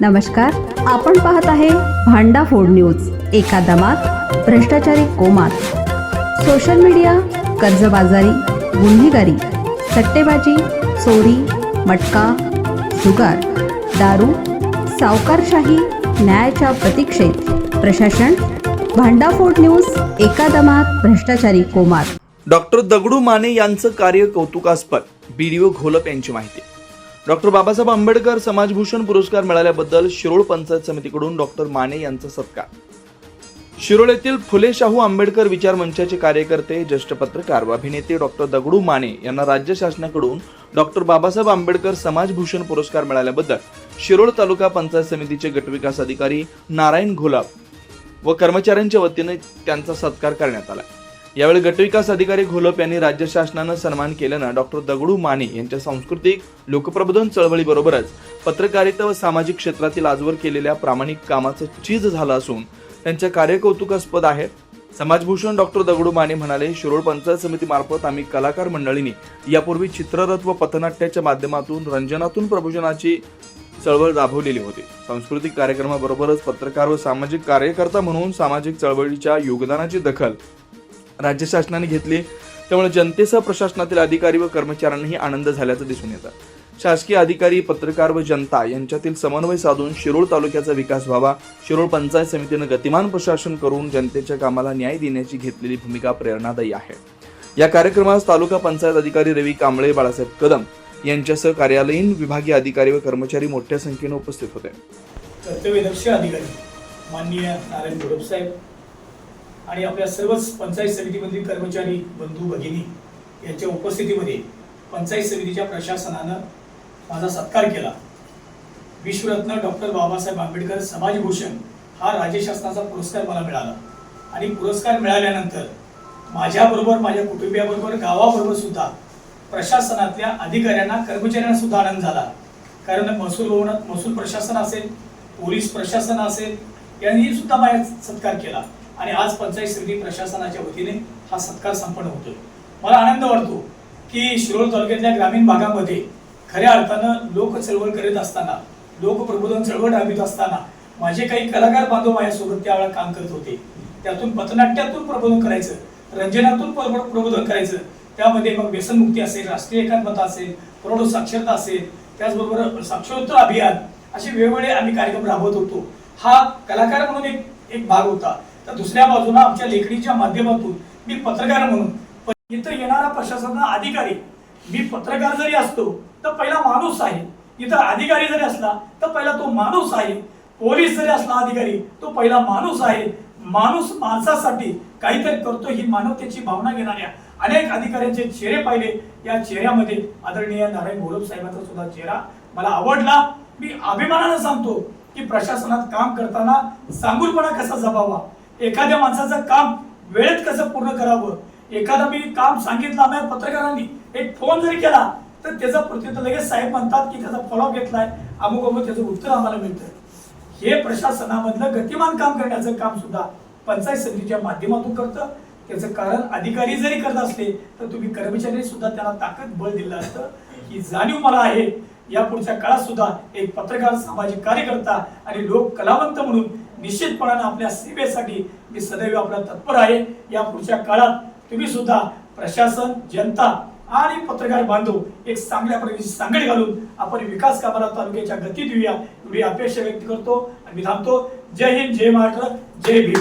नमस्कार आपण पाहत आहे भांडा फोड न्यूज एका दमात भ्रष्टाचारी कोमात. सोशल मीडिया कर्जबाजारी गुन्हेगारी सट्टेबाजी चोरी मटका जुगार दारू सावकारशाही न्यायाच्या प्रतीक्षेत. प्रशासन भांडाफोड न्यूज एका दमात भ्रष्टाचारी कोमात. डॉक्टर दगडू माने यांचं कार्य कौतुकास्पद. बीडीओ घोलप यांची माहिती. डॉक्टर बाबासाहेब आंबेडकर समाजभूषण पुरस्कार मिळाल्याबद्दल शिरोळ पंचायत समितीकडून डॉक्टर माने यांचा सत्कार. शिरोळ येथील फुले शाहू आंबेडकर विचार मंचाचे कार्यकर्ते ज्येष्ठ पत्रकार व अभिनेते डॉक्टर दगडू माने यांना राज्य शासनाकडून डॉक्टर बाबासाहेब आंबेडकर समाजभूषण पुरस्कार मिळाल्याबद्दल शिरोळ तालुका पंचायत समितीचे गटविकास अधिकारी नारायण घोलाप व कर्मचाऱ्यांच्या वतीने त्यांचा सत्कार करण्यात आला. यावेळी गटविकास अधिकारी घोलप यांनी राज्य शासनानं सन्मान केल्यानं डॉक्टर दगडू माने यांच्या सांस्कृतिक लोकप्रबोधन चळवळीबरोबरच पत्रकारिता व सामाजिक क्षेत्रातील आजवर केलेल्या प्रामाणिक कामाचं चीज झालं असून त्यांच्या कार्यकौतुकास्पद आहेत आहे. समाजभूषण डॉक्टर दगडू माने म्हणाले शिरोळ पंचायत समितीमार्फत आम्ही कलाकार मंडळींनी यापूर्वी चित्ररथ व पथनाट्याच्या माध्यमातून रंजनातून प्रबोधनाची चळवळ राबवलेली होती. सांस्कृतिक कार्यक्रमाबरोबरच पत्रकार व सामाजिक कार्यकर्ता म्हणून सामाजिक चळवळीच्या योगदानाची दखल राज्य शासनाने घेतली. त्यामुळे जनतेसह प्रशासनातील अधिकारी व कर्मचाऱ्यांनाही आनंद झाल्याचं दिसून येतं. शासकीय अधिकारी पत्रकार व जनता यांच्यातील समन्वय साधून शिरोळ तालुक्याचा विकास व्हावा. शिरोळ पंचायत समितीनं गतिमान प्रशासन करून जनतेच्या कामाला न्याय देण्याची घेतलेली भूमिका प्रेरणादायी आहे. या कार्यक्रमास तालुका पंचायत अधिकारी रवी कांबळे बाळासाहेब कदम यांच्यासह कार्यालयीन विभागीय अधिकारी व कर्मचारी मोठ्या संख्येने उपस्थित होते. कर्तव्यदक्ष अधिकारी माननीय नारायण साहेब आणि आपल्या सर्वच पंचायत समितीमधील कर्मचारी बंधू भगिनी यांच्या उपस्थितीमध्ये पंचायत समितीच्या प्रशासनानं माझा सत्कार केला. विश्वरत्न डॉक्टर बाबासाहेब आंबेडकर समाजभूषण हा राज्य शासनाचा पुरस्कार मला मिळाला. आणि पुरस्कार मिळाल्यानंतर माझ्याबरोबर माझ्या कुटुंबियाबरोबर गावाबरोबर सुद्धा प्रशासनातल्या अधिकाऱ्यांना कर्मचाऱ्यांना सुद्धा आनंद झाला. कारण महसूल भवनात महसूल प्रशासन असेल पोलीस प्रशासन असेल यांनी सुद्धा माझ्या सत्कार केला. आणि आज पंचायत समिती प्रशासनाच्या वतीने हा सत्कार संपन्न होतोय. मला आनंद वाटतो की शिरोळ तालुक्यातल्या ग्रामीण भागामध्ये खऱ्या अर्थानं लोक चळवळ करीत असताना लोकप्रबोधन चळवळ राबवित असताना माझे काही कलाकार बांधव माझ्यासोबत त्यावेळेला काम करत होते. त्यातून पथनाट्यातून प्रबोधन करायचं रंजनातून प्रबोधन करायचं त्यामध्ये मग व्यसनमुक्ती असेल राष्ट्रीय एकात्मता असेल प्रौढ साक्षरता असेल त्याचबरोबर साक्षरोत्तर अभियान असे वेगवेगळे आम्ही कार्यक्रम राबवत होतो. हा कलाकार म्हणून एक एक भाग होता. तर दुसऱ्या बाजूला आमच्या लेखणीच्या माध्यमातून मी पत्रकार म्हणून पण इथं येणारा प्रशासनाचा अधिकारी मी पत्रकार जरी असतो तर पहिला माणूस आहे. इथं अधिकारी जरी असला तर पहिला तो माणूस आहे. पोलीस जरी असला अधिकारी तो पहिला माणूस आहे. माणूस माणसासाठी काहीतरी करतो ही मानवतेची भावना घेणाऱ्या अनेक अधिकाऱ्यांचे चेहरे पाहिले. या चेहऱ्यामध्ये आदरणीय नारायण घोलप साहेबांचा सुद्धा चेहरा मला आवडला. मी अभिमानानं सांगतो की प्रशासनात काम करताना सांगूलपणा कसा जपावा? एखाद्या माणसाचं काम वेळेत कसं पूर्ण करावं? एखादं मी काम सांगितलं आम्हाला पत्रकारांनी एक फोन जरी केला तर त्याचा प्रत्युत्तर लगेच साहेब म्हणतात की त्याचा फॉलोअप घेतलाय अमुक अमुक त्याचं उत्तर आम्हाला मिळतं हे प्रशासनामधलं गतिमान काम करण्याचं काम सुद्धा पंचायत समितीच्या माध्यमातून करतं. त्याचं कारण अधिकारी जरी करत असले तर तुम्ही कर्मचारी सुद्धा त्याला ताकद बळ दिलं असतं. ही जाणीव मला आहे. या पुढच्या काळात सुद्धा एक पत्रकार सामाजिक कार्यकर्ता आणि लोक कलावंत म्हणून निश्चितपणाने आपल्या सेवेसाठी मी सदैव आपला तत्पर आहे. या पुढच्या काळात तुम्ही सुद्धा प्रशासन जनता आणि पत्रकार बांधव एक चांगल्या प्रकारची सांगड घालून आपण विकास कामाला तालुक्याच्या गती देऊया एवढी अपेक्षा व्यक्त करतो आणि मी थांबतो. जय हिंद जय महाराष्ट्र जय भीम.